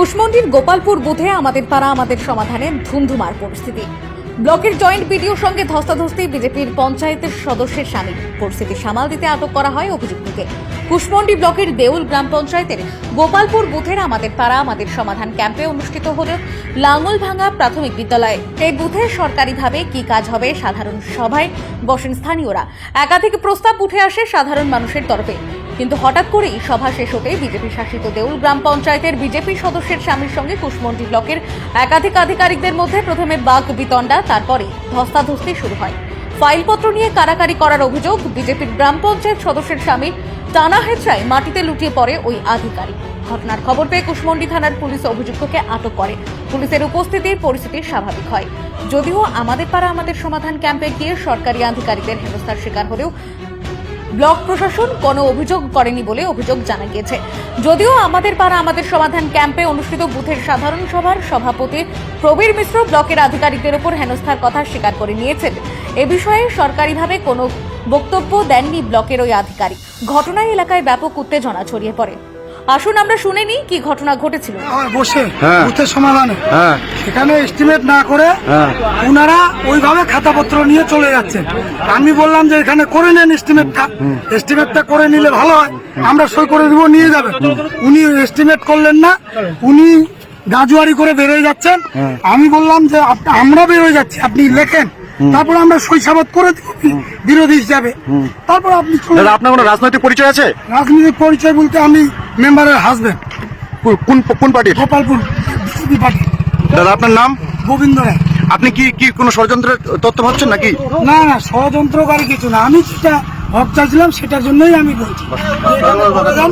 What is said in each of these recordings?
কুশমন্ডির গোপালপুর বুথে আমাদের পাড়া আমাদের সমাধানে ধুমধুমার পরিস্থিতি। ব্লকের জয়েন্ট বিডিওর সঙ্গে ধস্তাধস্তি বিজেপির পঞ্চায়েতের সদস্যের স্বামী পরিস্থিতি সামাল দিতে আটক করা হয় অভিযুক্তকে। কুশমন্ডি ব্লকের দেউল গ্রাম পঞ্চায়েতের গোপালপুর বুথের আমাদের পাড়া আমাদের সমাধান ক্যাম্পে অনুষ্ঠিত হল লাঙ্গলভাঙ্গা প্রাথমিক বিদ্যালয়ে। এই বুথে সরকারিভাবে কি কাজ হবে সাধারণ সভায় বসেন স্থানীয়রা। একাধিক প্রস্তাব উঠে আসে সাধারণ মানুষের তরফে। কিন্তু হঠাৎ করেই সভা শেষ হতে বিজেপি শাসিত দেউল গ্রাম পঞ্চায়েতের বিজেপি সদস্যের স্বামীর সঙ্গে কুশমন্ডি ব্লকের একাধিক আধিকারিকদের মধ্যে প্রথমে বাঘ বিতণ্ডা, তারপরে ধস্তাধস্তি শুরু হয়। ফাইলপত্র নিয়ে কারাকারি করার অভিযোগ বিজেপির গ্রাম পঞ্চায়েত সদস্যের স্বামী টানা হেঁচড়ায় মাটিতে লুটিয়ে পড়ে ওই আধিকারিক। ঘটনার খবর পেয়ে কুশমন্ডি থানার পুলিশ অভিযুক্তকে আটক করে। পুলিশের উপস্থিতির পরিস্থিতি স্বাভাবিক হয়। যদিও আমাদের পাড়া আমাদের সমাধান ক্যাম্পে গিয়ে সরকারি আধিকারিকদের হেনস্থার শিকার হলেও ব্লক প্রশাসন কোনো অভিযোগ করেনি বলে অভিযোগ জানা গিয়েছে। যদিও আমাদের পাড়া আমাদের সমাধান ক্যাম্পে অনুষ্ঠিত বুথের সাধারণ সভার সভাপতি প্রবীর মিশ্র ব্লকের আধিকারিকদের ওপর হেনস্থার কথা স্বীকার করে নিয়েছেন। এ বিষয়ে সরকারিভাবে কোনো বক্তব্য দেননি ব্লকের ওই আধিকারিক। ঘটনায় এলাকায় ব্যাপক উত্তেজনা ছড়িয়ে পড়ে। আসুন আমরা শুনে নিই কি ঘটনা ঘটেছিল। হয় বসে হ্যাঁ। বুথের সমাধানে। হ্যাঁ। সেখানে এস্টিমেট না করে হ্যাঁ। ওনারা ওইভাবে খাতাপত্র নিয়ে চলে যাচ্ছেন। আমি বললাম যে এখানে করে নেন এস্টিমেটটা এস্টিমেটটা করে নিলে ভালো হয়। আমরা সই করে দিব নিয়ে যাবেন উনি এস্টিমেট করলেন না। উনি গাজুয়ারি করে বেরোয় যাচ্ছেন। হ্যাঁ। আমি বললাম যে আমরা বেরোয় যাচ্ছি আপনি লেখেন। তারপর আমরা সই সাবাদ করে দিব বিরোধী হিসাবে। তারপর আপনি আপনার কোনো রাজনৈতিক পরিচয় আছে? রাজনৈতিক পরিচয় বলতে আমি মেম্বারের হাজবেন্ড কোন কোন পার্টির গোপালপুর বিজেপি পার্টি। দাদা আপনার নাম? গোবিন্দ রায়। আপনি কি কি কোনো ষড়যন্ত্রের তথ্য ভাবছেন নাকি? না না ষড়যন্ত্রকারী কিছু না। আমি যেটা ভাব চাইছিলাম সেটার জন্যই আমি বলছি এখানে বলে যান।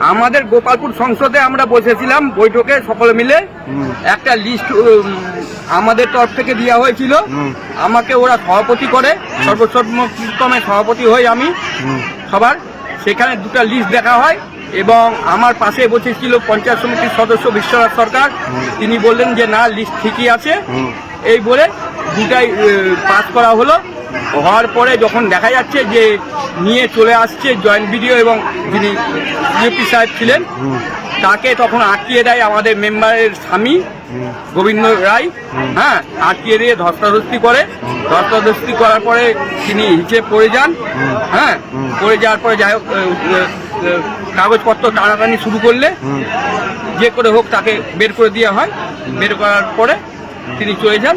আমাদের গোপালপুর সংসদে আমরা বসেছিলাম বৈঠকে সকলে মিলে। একটা লিস্ট আমাদের তরফ থেকে দেওয়া হয়েছিল। আমাকে ওরা সভাপতি করে সর্বসম্মতক্রমে সভাপতি হই আমি সবার। সেখানে দুটো লিস্ট দেখা হয় এবং আমার পাশে বসেছিল পঞ্চায়েত সমিতির সদস্য বিশ্বনাথ সরকার। তিনি বললেন যে না লিস্ট ঠিকই আছে। এই বলে দুটাই পাস করা হলো। হওয়ার পরে যখন দেখা যাচ্ছে যে নিয়ে চলে আসছে জয়েন্ট ভিডিও এবং যিনি ইউপি সাহেব ছিলেন, তাকে তখন আটকিয়ে দেয় আমাদের মেম্বারের স্বামী, গোবিন্দ রায়। হ্যাঁ আটকিয়ে দিয়ে ধস্তাধস্তি করে। ধস্তাধস্তি করার পরে তিনি হিচে পড়ে যান। হ্যাঁ পড়ে যাওয়ার পরে যাই হোক কাগজপত্র টানাটানি শুরু করলে, যে করে হোক তাকে বের করে দেওয়া হয়। বের করার পরে তিনি চলে যান।